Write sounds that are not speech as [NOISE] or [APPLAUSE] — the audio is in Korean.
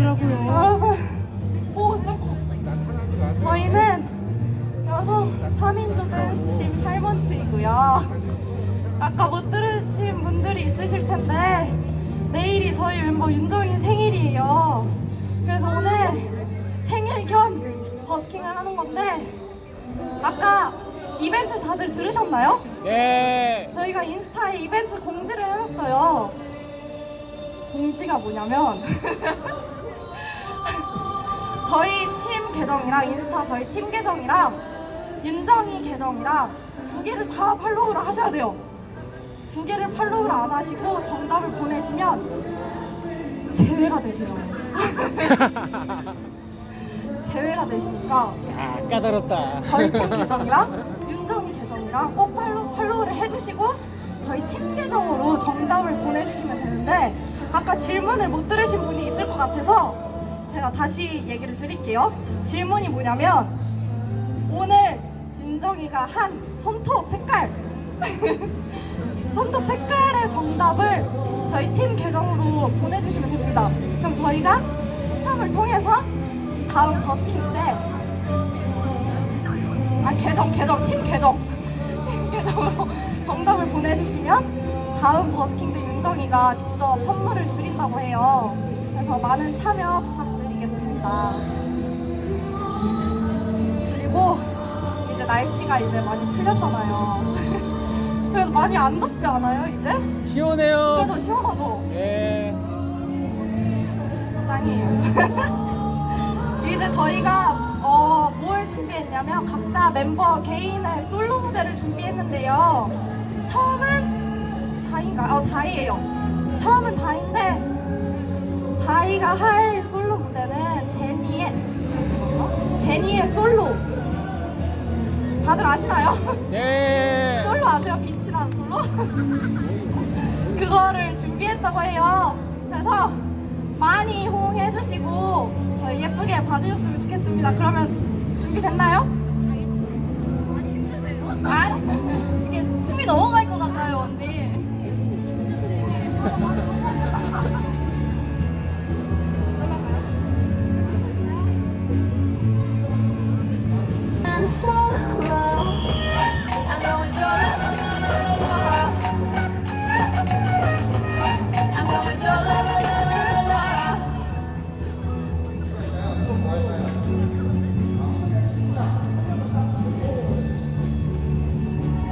여러분, 오, 마세요. 저희는 여성 3인조 댄스팀 샬먼트이고요. 아까 못 들으신 분들이 있으실 텐데 내일이 저희 멤버 윤정인 생일이에요. 그래서 오늘 생일 겸 버스킹을 하는 건데 아까 이벤트 다들 들으셨나요? 네. 저희가 인스타에 이벤트 공지를 해놨어요. 공지가 뭐냐면 [LAUGHS] 저희 팀 계정이랑 인스타 저희 팀 계정이랑 윤정이 계정이랑 두 개를 다 팔로우를 하셔야 돼요. 두 개를 팔로우를 안 하시고 정답을 보내시면 제외가 되세요. [LAUGHS] 제외가 되시니까 아 까다롭다. 저희 팀 [LAUGHS] 계정이랑 윤정이 계정이랑 꼭 팔로, 팔로우를 해주시고 저희 팀 계정으로 정답을 보내주시면 되는데 아까 질문을 못 들으신 분이 있을 것 같아서 제가 다시 얘기를 드릴게요. 질문이 뭐냐면 오늘 윤정이가 한 손톱 색깔 [LAUGHS] 손톱 색깔의 정답을 저희 팀 계정으로 보내주시면 됩니다. 그럼 저희가 추첨을 통해서 다음 버스킹 때 아 계정 계정 팀 계정 [LAUGHS] 팀 계정으로 정답을 보내주시면 다음 버스킹 때 윤정이가 직접 선물을 드린다고 해요. 그래서 많은 참여 부탁드리겠습 니다. 그리고 이제 날씨가 이제 많이 풀렸잖아요. [LAUGHS] 그래서 많이 안 덥지 않아요 이제? 시원해요. 그래서 시원하죠. 네. 짱이에요. [LAUGHS] 이제 저희가 어, 뭘 준비했냐면 각자 멤버 개인의 솔로 무대를 준비했는데요. 처음은 다이가 어 다이예요. 처음은 다인데 다이가 할 제니의 솔로. 다들 아시나요? 네. [LAUGHS] 솔로 아세요? 빛이 나는 솔로? [LAUGHS] 그거를 준비했다고 해요. 그래서 많이 호응해 주시고 저희 예쁘게 봐주셨으면 좋겠습니다. 그러면 준비됐나요?